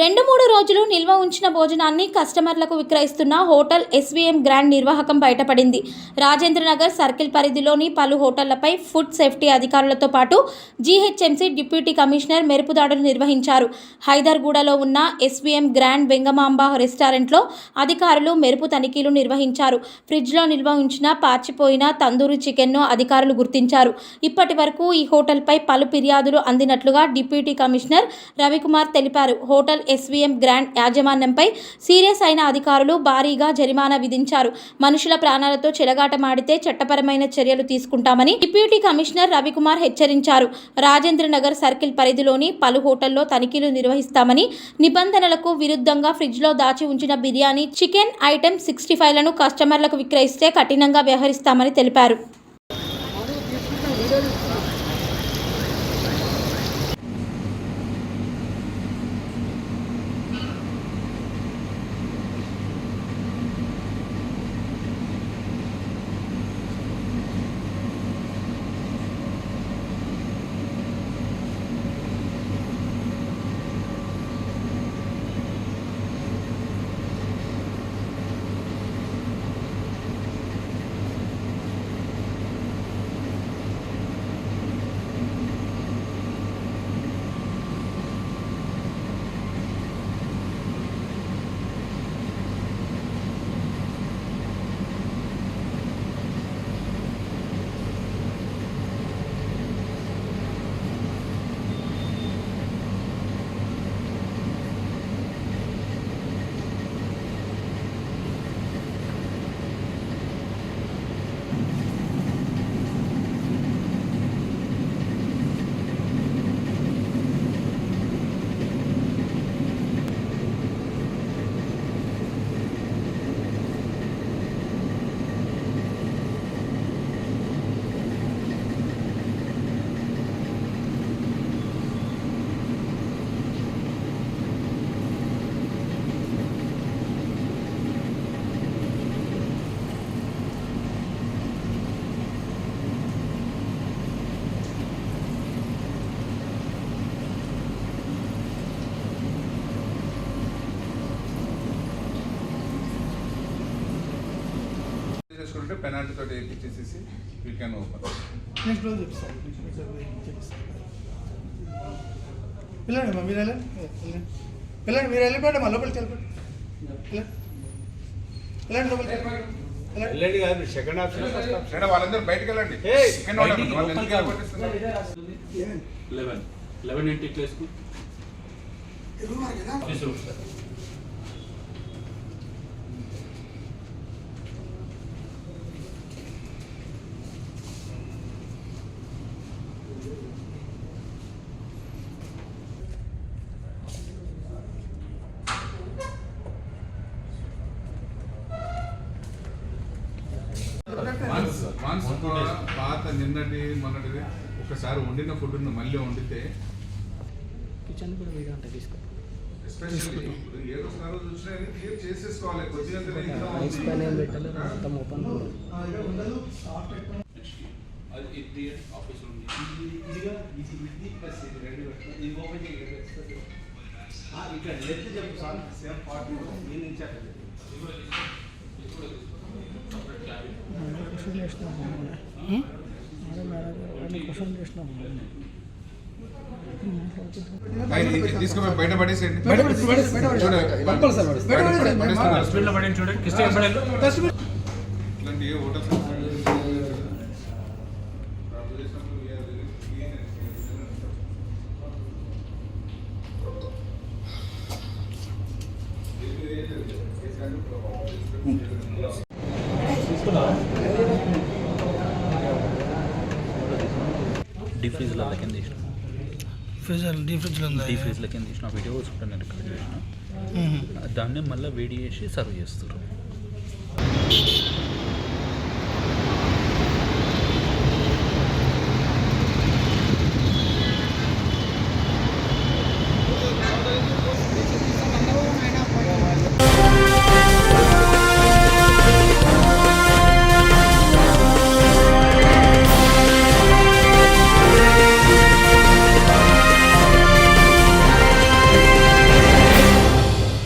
రెండు మూడు రోజులు నిల్వ ఉంచిన భోజనాన్ని కస్టమర్లకు విక్రయిస్తున్న హోటల్ ఎస్వీఎం గ్రాండ్ నిర్వాహకం బయటపడింది. రాజేంద్రనగర్ సర్కిల్ పరిధిలోని పలు హోటళ్ళపై ఫుడ్ సేఫ్టీ అధికారులతో పాటు జీహెచ్ఎంసీ డిప్యూటీ కమిషనర్ మెరుపు దాడులు నిర్వహించారు. హైదర్గూడలో ఉన్న ఎస్వీఎం గ్రాండ్ వెంగమాంబ రెస్టారెంట్లో అధికారులు మెరుపు తనిఖీలు నిర్వహించారు. ఫ్రిడ్జ్లో నిల్వ ఉంచిన పాచిపోయిన తందూరి చికెన్ను అధికారులు గుర్తించారు. ఇప్పటి వరకు ఈ హోటల్పై పలు ఫిర్యాదులు అందినట్లుగా డిప్యూటీ కమిషనర్ రవికుమార్ తెలిపారు. హోటల్ ఎస్వీఎం గ్రాండ్ యాజమాన్యంపై సీరియస్ అయిన అధికారులు భారీగా జరిమానా విధించారు. మనుషుల ప్రాణాలతో చెలగాటమాడితే చట్టపరమైన చర్యలు తీసుకుంటామని డిప్యూటీ కమిషనర్ రవికుమార్ హెచ్చరించారు. రాజేంద్రనగర్ సర్కిల్ పరిధిలోని పలు హోటల్లో తనిఖీలు నిర్వహిస్తామని నిబంధనలకు విరుద్ధంగా ఫ్రిడ్జ్లో దాచి ఉంచిన బిర్యానీ చికెన్ ఐటెం సిక్స్టీ ఫైవ్లను కస్టమర్లకు విక్రయిస్తే కఠినంగా వ్యవహరిస్తామని తెలిపారు. చేసుకుంటే పెనాల్టీ తోటి వేయించేసేసి వీ కెన్ ఓపెన్ నెక్స్ట్ రోజు చెప్తాను. చెప్తాను. పిల్లండి అమ్మా మీరు వెళ్ళండి. వెళ్ళండి. పిల్లండి మీరు వెళ్ళిపోండి మా లోపలికి వెళ్ళిపోండి. వెళ్ళండి. లోపలికి కాదు మీరు సెకండ్ ఆప్షన్ వాళ్ళందరూ బయటకు వెళ్ళండి? లెవెన్ లెవెన్ ఇంటి ఇట్లా వేసుకో పాత నిన్నటి మొన్నటిది ఒకసారి వండిన ఫుడ్ మళ్ళీ వండితే కిచెన్ కూడా వీడియో ఉంటుంది తీసుకో. ఎస్పెషల్లీ ఇప్పుడు ఏ రోజు ఆ. రోజు చూసినా క్లియర్ చేసేసుకోవాలి ఇది ఆఫీస్ రూమ్ ఇక్కడ లెఫ్ట్ చెప్పు సార్. సేమ్ ఫార్టీ నేను ఇచ్చాను క్వశ్చన్ చేసినాం క్వశ్చన్ చేసినాం అయ్, ఇది తీసుకుపోయి బయట పడేసేయండి బయట పడేసి- డీ ఫ్రీజ్లో కింద తీసిన ఫ్రిడ్జ్ డీ ఫ్రిడ్జ్లో ఉందా? డీ ఫ్రీజ్లో కింద తీసిన వీడియో నేను రికార్డ్ చేసిన. దాన్ని మళ్ళీ వేడి చేసి సర్వ్ చేస్తారు